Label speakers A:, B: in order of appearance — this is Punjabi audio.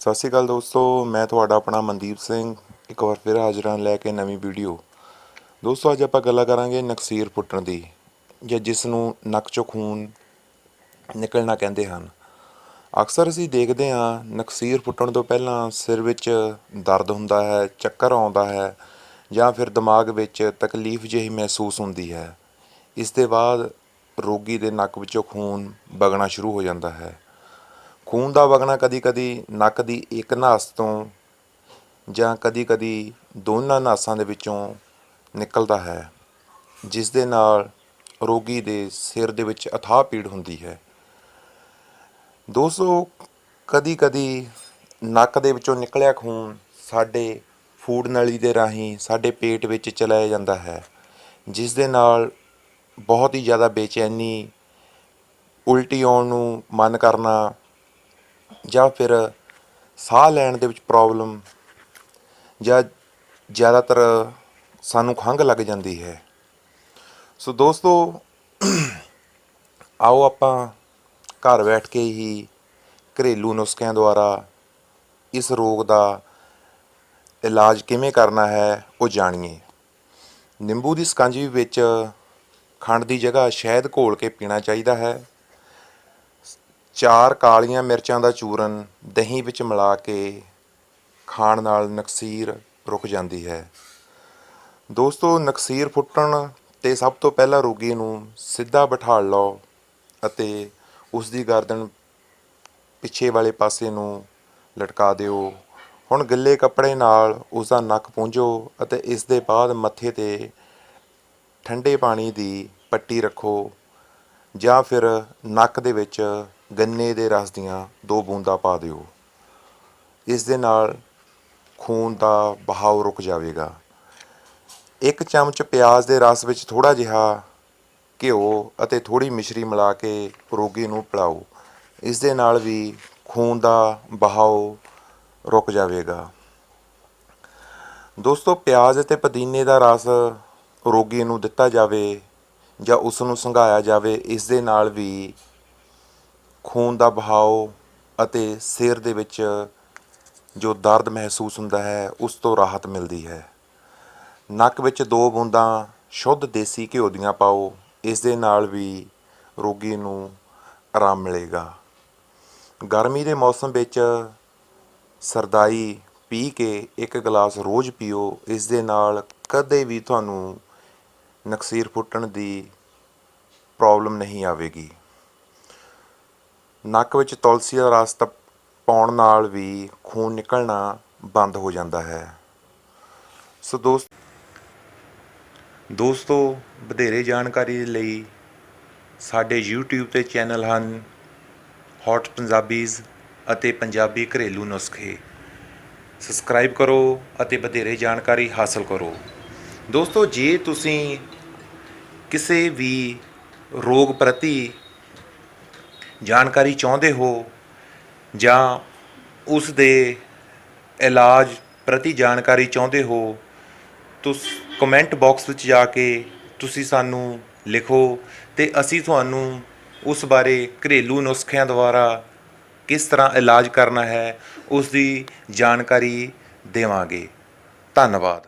A: ਸਤਿ ਸ਼੍ਰੀ ਅਕਾਲ ਦੋਸਤੋ, ਮੈਂ ਤੁਹਾਡਾ ਆਪਣਾ ਮਨਦੀਪ ਸਿੰਘ। ਇੱਕ ਵਾਰ ਫਿਰ ਹਾਜ਼ਰਾਂ ਲੈ ਕੇ ਨਵੀਂ ਵੀਡੀਓ। ਦੋਸਤੋ, ਅੱਜ ਆਪਾਂ ਗੱਲਾਂ ਕਰਾਂਗੇ ਨਕਸੀਰ ਫੁੱਟਣ ਦੀ, ਜਾਂ ਜਿਸ ਨੂੰ ਨੱਕ ਚੋਂ ਖੂਨ ਨਿਕਲਣਾ ਕਹਿੰਦੇ ਹਨ। ਅਕਸਰ ਅਸੀਂ ਦੇਖਦੇ ਹਾਂ, ਨਕਸੀਰ ਫੁੱਟਣ ਤੋਂ ਪਹਿਲਾਂ ਸਿਰ ਵਿੱਚ ਦਰਦ ਹੁੰਦਾ ਹੈ, ਚੱਕਰ ਆਉਂਦਾ ਹੈ, ਜਾਂ ਫਿਰ ਦਿਮਾਗ ਵਿੱਚ ਤਕਲੀਫ ਜਿਹੀ ਮਹਿਸੂਸ ਹੁੰਦੀ ਹੈ। ਇਸ ਦੇ ਬਾਅਦ ਰੋਗੀ ਦੇ ਨੱਕ ਵਿੱਚੋਂ ਖੂਨ ਵਗਣਾ ਸ਼ੁਰੂ ਹੋ ਜਾਂਦਾ ਹੈ। ਖੂਨ ਦਾ ਵਗਣਾ ਕਦੀ-ਕਦੀ, ਨੱਕ ਦੀ ਇੱਕ ਨਾਸ ਤੋਂ ਜਾਂ ਕਦੀ-ਕਦੀ ਦੋਨਾਂ ਨਾਸਾਂ ਦੇ ਵਿੱਚੋਂ ਨਿਕਲਦਾ ਹੈ, ਜਿਸ ਦੇ ਨਾਲ ਰੋਗੀ ਦੇ ਸਿਰ ਦੇ ਵਿੱਚ ਅਥਾਹ ਪੀੜ ਹੁੰਦੀ ਹੈ। ਦੋਸਤੋ, ਕਦੀ-ਕਦੀ ਨੱਕ ਦੇ ਵਿੱਚੋਂ ਨਿਕਲਿਆ ਖੂਨ ਸਾਡੇ ਫੂਡ ਨਲੀ ਦੇ ਰਾਹੀਂ, ਸਾਡੇ ਪੇਟ ਵਿੱਚ ਚਲਾਇਆ ਜਾਂਦਾ ਹੈ, ਜਿਸ ਦੇ ਨਾਲ ਬਹੁਤ ਹੀ ਜ਼ਿਆਦਾ ਬੇਚੈਨੀ, ਉਲਟੀ ਆਉਣ ਨੂੰ ਮਨ ਕਰਨਾ ਜਾਂ ਫਿਰ ਸਾਹ ਲੈਣ ਦੇ ਵਿੱਚ ਪ੍ਰੋਬਲਮ ਜਾਂ ਜ਼ਿਆਦਾਤਰ ਸਾਨੂੰ ਖੰਘ ਲੱਗ ਜਾਂਦੀ ਹੈ। ਸੋ ਦੋਸਤੋ, ਆਓ ਆਪਾਂ ਘਰ ਬੈਠ ਕੇ ਹੀ ਘਰੇਲੂ ਨੁਸਖਿਆਂ ਦੁਆਰਾ ਇਸ ਰੋਗ ਦਾ ਇਲਾਜ ਕਿਵੇਂ ਕਰਨਾ ਹੈ ਉਹ ਜਾਣੀਏ। ਨਿੰਬੂ ਦੀ ਸਕੰਜਵੀ ਵਿੱਚ ਖੰਡ ਦੀ ਜਗ੍ਹਾ ਸ਼ਹਿਦ ਘੋਲ ਕੇ ਪੀਣਾ ਚਾਹੀਦਾ ਹੈ। ਚਾਰ ਕਾਲੀਆਂ ਮਿਰਚਾਂ ਦਾ ਚੂਰਨ ਦਹੀਂ ਵਿੱਚ ਮਿਲਾ ਕੇ ਖਾਣ ਨਾਲ ਨਕਸੀਰ ਰੁਕ ਜਾਂਦੀ ਹੈ। ਦੋਸਤੋ, ਨਕਸੀਰ ਫੁੱਟਣ ਤੇ ਸਭ ਤੋਂ ਪਹਿਲਾਂ ਰੋਗੀ ਨੂੰ ਸਿੱਧਾ ਬਿਠਾ ਲਓ ਅਤੇ ਉਸ ਦੀ ਗਰਦਨ ਪਿੱਛੇ ਵਾਲੇ ਪਾਸੇ ਨੂੰ ਲਟਕਾ ਦਿਓ। ਹੁਣ ਗਿੱਲੇ ਕੱਪੜੇ ਨਾਲ ਉਸ ਦਾ ਨੱਕ ਪੂੰਝੋ ਅਤੇ ਇਸ ਦੇ ਬਾਅਦ ਮੱਥੇ ਤੇ ਠੰਡੇ ਪਾਣੀ ਦੀ ਪੱਟੀ ਰੱਖੋ ਜਾਂ ਫਿਰ ਨੱਕ ਦੇ ਵਿੱਚ ਗੰਨੇ ਦੇ ਰਸ ਦੀਆਂ ਦੋ ਬੂੰਦਾਂ ਪਾ ਦਿਓ। ਇਸ ਦੇ ਨਾਲ ਖੂਨ ਦਾ ਬਹਾਵ ਰੁਕ ਜਾਵੇਗਾ। ਇੱਕ ਚਮਚ ਪਿਆਜ਼ ਦੇ ਰਸ ਵਿੱਚ ਥੋੜਾ ਜਿਹਾ ਘਿਓ ਅਤੇ ਥੋੜੀ ਮਿਸ਼ਰੀ ਮਿਲਾ ਕੇ ਰੋਗੀ ਨੂੰ ਪਿਲਾਓ। ਇਸ ਦੇ ਨਾਲ ਵੀ ਖੂਨ ਦਾ ਬਹਾਵ ਰੁਕ ਜਾਵੇਗਾ। ਦੋਸਤੋ, ਪਿਆਜ਼ ਅਤੇ ਪੁਦੀਨੇ ਦਾ ਰਸ ਰੋਗੀ ਨੂੰ ਦਿੱਤਾ ਜਾਵੇ ਜਾਂ ਉਸ ਨੂੰ ਸੰਘਾਇਆ ਜਾਵੇ, ਇਸ ਦੇ ਨਾਲ ਵੀ ਖੂਨ ਦਾ ਬਹਾਓ ਅਤੇ ਸਿਰ ਦੇ ਵਿੱਚ ਜੋ ਦਰਦ ਮਹਿਸੂਸ ਹੁੰਦਾ ਹੈ, ਉਸ ਤੋਂ ਰਾਹਤ ਮਿਲਦੀ ਹੈ। ਨੱਕ ਵਿੱਚ ਦੋ ਬੂੰਦਾਂ ਸ਼ੁੱਧ ਦੇਸੀ ਘਿਓ ਦੀਆਂ ਪਾਓ, ਇਸ ਦੇ ਨਾਲ ਵੀ ਰੋਗੀ ਨੂੰ ਆਰਾਮ ਮਿਲੇਗਾ। ਗਰਮੀ ਦੇ ਮੌਸਮ ਵਿੱਚ ਸਰਦਾਈ ਪੀ ਕੇ ਇੱਕ ਗਲਾਸ ਰੋਜ਼ ਪੀਓ, ਇਸ ਦੇ ਨਾਲ ਕਦੇ ਵੀ ਤੁਹਾਨੂੰ ਨਕਸੀਰ ਫੁੱਟਣ ਦੀ ਪ੍ਰੋਬਲਮ ਨਹੀਂ ਆਵੇਗੀ। ਨੱਕ ਵਿੱਚ ਤੁਲਸੀ ਦਾ ਰਸ ਤ ਪਾਉਣ ਨਾਲ ਵੀ ਖੂਨ ਨਿਕਲਣਾ ਬੰਦ ਹੋ ਜਾਂਦਾ ਹੈ। ਸੋ ਦੋਸਤ ਦੋਸਤੋ, ਵਧੇਰੇ ਜਾਣਕਾਰੀ ਲਈ ਸਾਡੇ YouTube ਤੇ ਚੈਨਲ ਹਨ ਹੌਟ ਪੰਜਾਬੀਜ਼ ਅਤੇ ਪੰਜਾਬੀ ਘਰੇਲੂ ਨੁਸਖੇ। ਸਬਸਕ੍ਰਾਈਬ ਕਰੋ ਅਤੇ ਵਧੇਰੇ ਜਾਣਕਾਰੀ ਹਾਸਲ ਕਰੋ। ਦੋਸਤੋ, ਜੇ ਤੁਸੀਂ ਕਿਸੇ ਵੀ ਰੋਗ ਪ੍ਰਤੀ ਜਾਣਕਾਰੀ ਚਾਹੁੰਦੇ ਹੋ ਜਾਂ ਉਸ ਦੇ ਇਲਾਜ ਪ੍ਰਤੀ ਜਾਣਕਾਰੀ ਚਾਹੁੰਦੇ ਹੋ, ਤੁਸ ਕਮੈਂਟ ਬਾਕਸ ਵਿੱਚ ਜਾ ਕੇ ਤੁਸੀਂ ਸਾਨੂੰ ਲਿਖੋ ਤੇ ਅਸੀਂ ਤੁਹਾਨੂੰ ਉਸ ਬਾਰੇ ਘਰੇਲੂ ਨੁਸਖਿਆਂ ਦੁਆਰਾ ਕਿਸ ਤਰ੍ਹਾਂ ਇਲਾਜ ਕਰਨਾ ਹੈ, ਉਸ ਦੀ ਜਾਣਕਾਰੀ ਦੇਵਾਂਗੇ। ਧੰਨਵਾਦ।